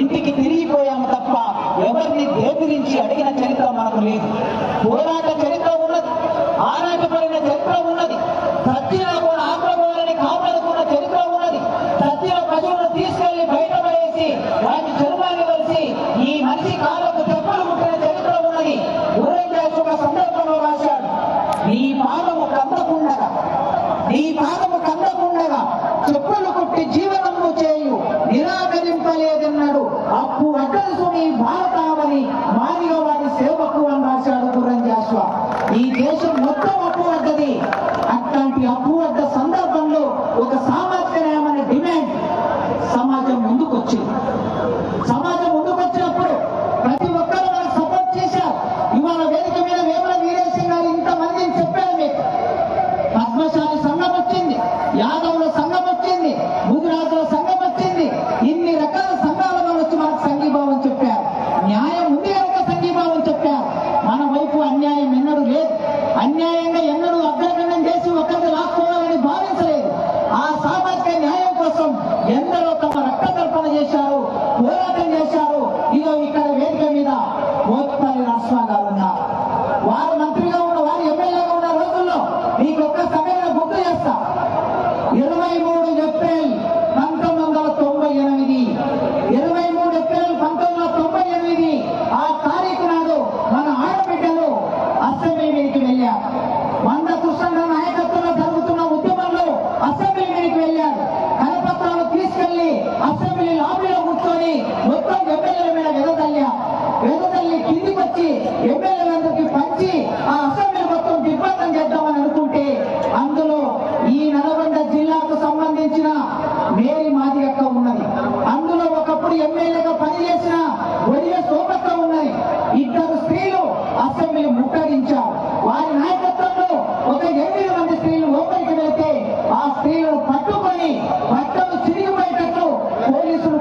ఇంటికి తిరిగిపోయాము తప్ప ఎవరిని దేపిరించి అడిగిన చరిత్ర మనకు లేదు. పోరాట చరిత్ర ఉన్నది ఆరాటపడిన చరిత్ర ఉన్నది సత్యన కూడా ఆగ్రహాలని కాపాడుకున్న చరిత్ర ఉన్నది. సత్యన ప్రజలను తీసుకెళ్ళి బయట పడేసి వాటి చర్మాన్ని కలిసి ఈ మనిషి కాళ్ళకు చెప్పులు ముట్టిన చరిత్ర ఉన్నది. ఊరేజాస్ ఒక సందర్భంలో రాశాడు నీ పాదము కందకుండగా నీ పాదము కందకుండగా చెప్పులు కుట్టి జీవన చేయు నిరాకరింపలేదన్నాడు అప్పు అడ్రసు నీ భారతావని మాదిగ వారి సేవకు అని రాశాడు గురంజాస్వ ఈ దేశం మొత్తం అప్పు వద్దది. అట్లాంటి అప్పు వద్ద సందర్భంలో ఒక సామాజిక న్యాయమైన డిమాండ్ సమాజం ముందుకొచ్చింది. సమాజం zou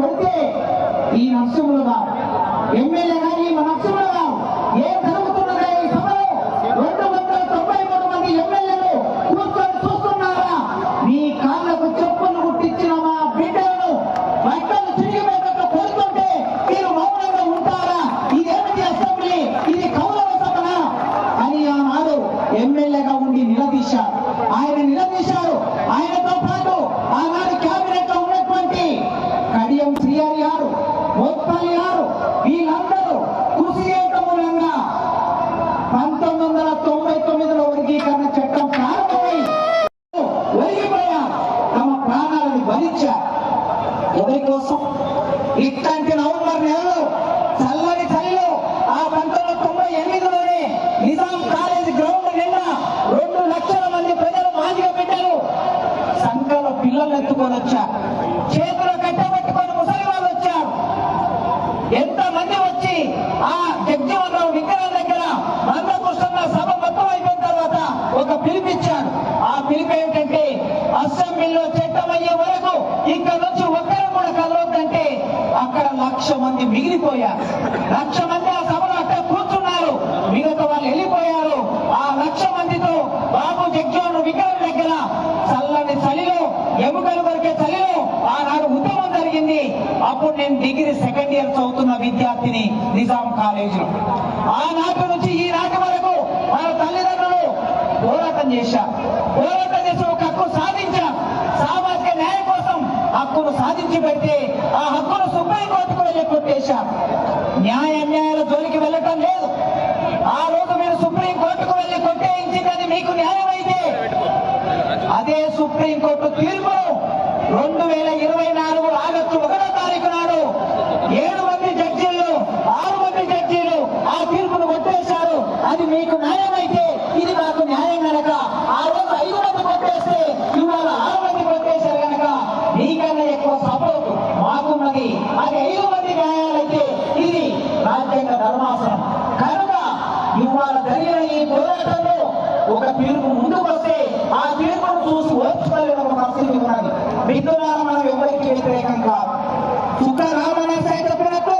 కొడితే ఈ నరసింహులు గారు ఎమ్మెల్యే గారి మన నరసింహులు గారు ఏం జరుగుతున్నదా ఈ సభలో? రెండు వందల తొంభై మూడు మంది ఎమ్మెల్యేలు కూర్చొని చూస్తున్నారా? మీ కాళ్ళకు చెప్పులు కుట్టించిన మా బిడ్డలను బట్టలు చిరిగిపోయేటట్టు కొడుతుంటే మీరు మౌనంగా ఉంటారా? ఇదేమిటి అసెంబ్లీ? ఇది కౌరవ సభనా? అని ఆనాడు ఎమ్మెల్యేగా ఉండి నిలదీశారు. ఆయన నిలదీశారు. కోసం ఇట్లాంటి నవంబర్ నెలలో చల్లని చలిలో ఆ పంతొమ్మిది తొంభై ఎనిమిదిలోనే నిజాం కాలేజ్ గ్రౌండ్ నిండా రెండు లక్షల మంది ప్రజలు మాదిగా పెట్టారు. సంఘాల పిల్లలు ఎత్తుకొని వచ్చారు. చేతులు కట్టబెట్టుకొని ముసలి వాళ్ళు వచ్చారు ఎంత మంది వచ్చి ఆ జగ్జీవనరావు విగ్రహం దగ్గర మందకృష్ణ సభ మొత్తం అయిపోయిన తర్వాత ఒక పిలిపిచ్చారు ఆ పిలుపు ఏంటంటే అసెంబ్లీలో చట్టం అయ్యే వరకు ఇక్కడ నుంచి ఒక్కరు కూడా కలవద్దంటే అక్కడ లక్ష మంది మిగిలిపోయారు. లక్ష మంది ఆ సభలో అక్కడ కూర్చున్నారు. మిగతా వాళ్ళు వెళ్ళిపోయారు. ఆ లక్ష మందితో బాబు జగ్జీవన్ విగ్రహం దగ్గర చల్లని చలిలో ఎముకలు కొరికే చలిలో ఆనాడు ఉద్యమం జరిగింది. అప్పుడు నేను డిగ్రీ సెకండ్ ఇయర్ చదువుతున్న విద్యార్థిని నిజాం కాలేజీలో. ఆనాటి నుంచి ఈ నాటి వరకు వాళ్ళ తల్లిదండ్రులు పోరాటం చేశారు. పోరాటం చేసి ఒక హక్కు సాధించారు. హక్కును సాధించి పెడితే ఆ హక్కును సుప్రీంకోర్టుకు వెళ్ళి కొట్టేశారు న్యాయ అన్యాయాల జోలికి వెళ్ళటం లేదు. ఆ రోజు మీరు సుప్రీంకోర్టుకు వెళ్ళి కొట్టేయించింది మీకు న్యాయం అయితే అదే సుప్రీంకోర్టు తీర్పును రెండు వేల ఇరవై నాలుగు ఆగస్టు ఒకటో తారీఖు నాడు ఏడు మంది జడ్జీలు ఆరు మంది జడ్జీలు ఆ తీర్పును కొట్టేశారు అది మీకు న్యాయం అయితే ఇది మాకు న్యాయం కనుక ఆ రోజు ఐదు మంది కొట్టేస్తే ఇవాళ ఆరు మంది కొట్టేశారు కనుక మీకన్నా ఎక్కువ సపోర్ట్ మాకున్నది అది ఐదు మంది న్యాయాలైతే ఇది రాజ్యాంగ ధర్మాసనం. కనుక ఇవాళ జరిగిన ఈ పోరాటంలో ఒక తీర్పు ముందుకు వస్తే ఆ తీర్పును చూసి ఓర్చుకోలేని ఒక పరిస్థితి ఉన్నది మిత్రులారా మనం ఎవరికి వ్యతిరేకం కాదు. సుఖ రామనాథ చెప్పినట్టు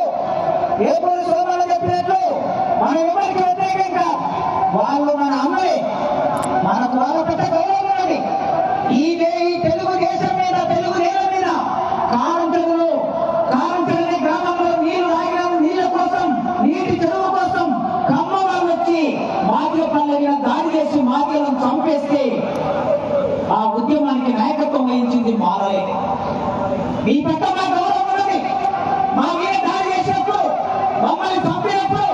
ఏపూరి సోమలు చెప్పినట్లు మనం ఎవరికి వ్యతిరేకం కాదు. వాళ్ళు మీ పట్ల మా గౌరవం ఉన్నది మా మీద దాడి చేసినప్పుడు మమ్మల్ని చంపినప్పుడు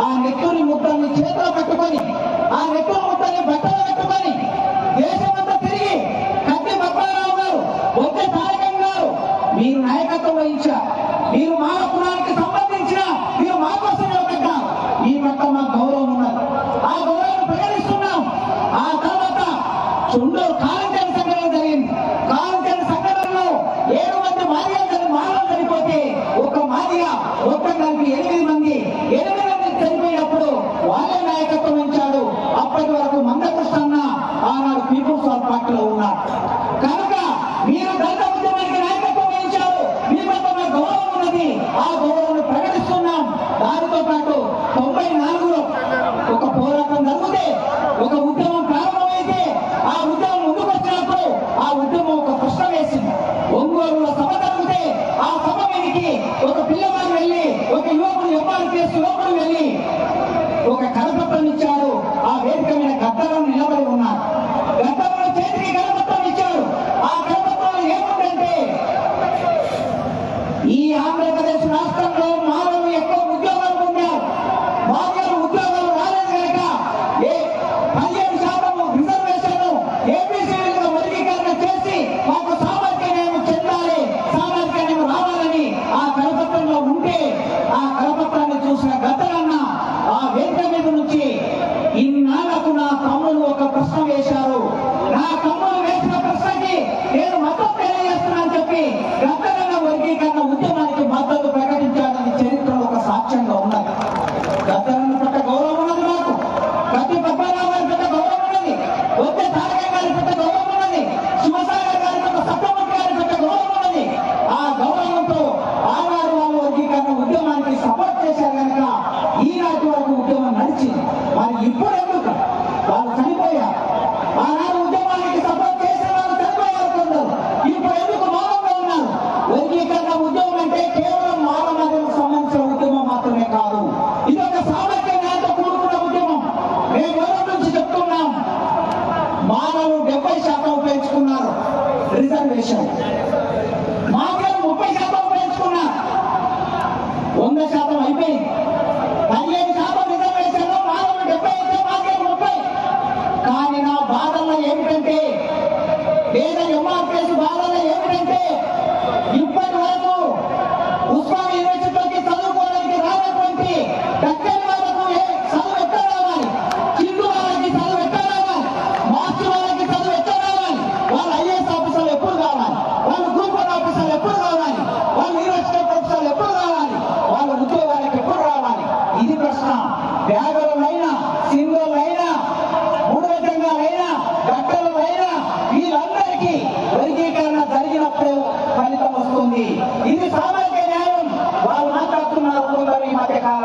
ఆ నెత్తుని ముద్రని చేతిలో పెట్టుకొని ఆ నెత్తుని ముద్రని బట్టలు పెట్టుకొని దేశమంతా తిరిగి కత్తి పద్మనాభరావు గారు వంక తారకం గారు మీరు నాయకత్వం వహించారు మీరు మా కులానికి సంబంధించిన మీరు మా కోసం నిలబడ్డారు మీ పట్ల మా గౌరవం ఉన్నది. ఆ గౌరవాన్ని ప్రకటిస్తున్నాం. ఆ తర్వాత చుండూరు కాలం ఒక కలపత్రం ఇచ్చారు ఆ వేదిక మీద కట్టడం reservation.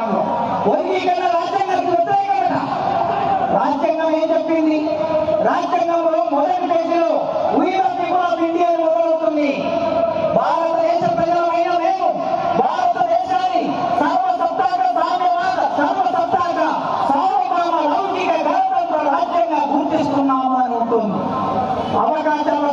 రాజ్యాంగం వర్గీకరణ రాజ్యాంగానికి రాజ్యాంగం ఏం చెప్పింది? రాజ్యాంగంలో మొదటి పేజీలో వీఆర్ పీపుల్ ఆఫ్ ఇండియా మొదలవుతుంది. భారతదేశ ప్రజలమైన మేము భారతదేశాన్ని సర్వసత్తాక సామ్యవాద సర్వసత్తాక సార్వభౌమ లౌకిక గణతంత్ర రాజ్యంగా గుర్తిస్తున్నాము అని ఉంటుంది. అవకాశాల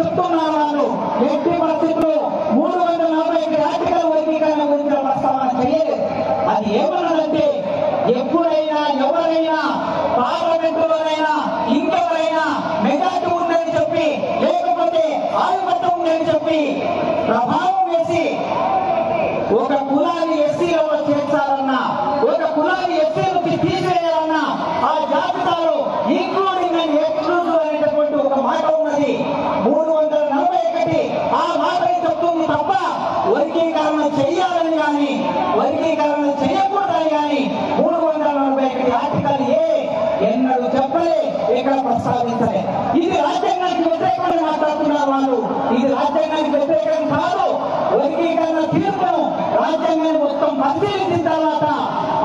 ప్రభుత్వం ఏంటి ఎట్టి కొనసాగించలే. ఇది రాజ్యాంగానికి వ్యతిరేకంగా మాట్లాడుతున్నారు వాళ్ళు. ఇది రాజ్యాంగానికి వ్యతిరేకం కాదు. వర్గీకరణ తీర్పును రాజ్యాంగాన్ని మొత్తం పరిశీలించిన తర్వాత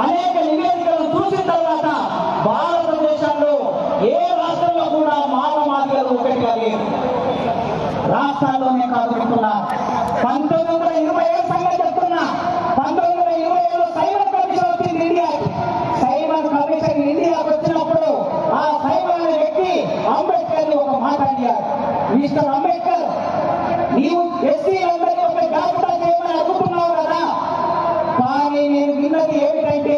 అనేక నివేదికలను చూసిన తర్వాత భారతదేశంలో ఏ రాష్ట్రంలో కూడా మానవ మాదిగలు ఒకటిగా లేదు రాష్ట్రాల్లోనే కాదు పంతొమ్మిది వందల ఇరవై ఏడు సంగతి మిస్టర్ అంబేద్కర్ నీవు ఎస్సీ అంబేద్కర్ జాబితా చేయమని అడుగుతున్నావు కదా? కానీ నేను విన్నది ఏమిటంటే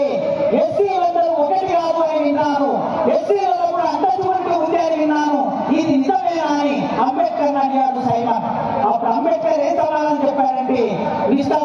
ఎస్సీలందరూ ఒకటి కాదు అని విన్నాను. ఎస్సీలలో కూడా అంతటువంటి ఉంది అని విన్నాను. ఇది నిజమేనా అని అంబేద్కర్ అడిగాడు సైనా అప్పుడు అంబేద్కర్ ఏ సమాధానం చెప్పారంటే మిస్టర్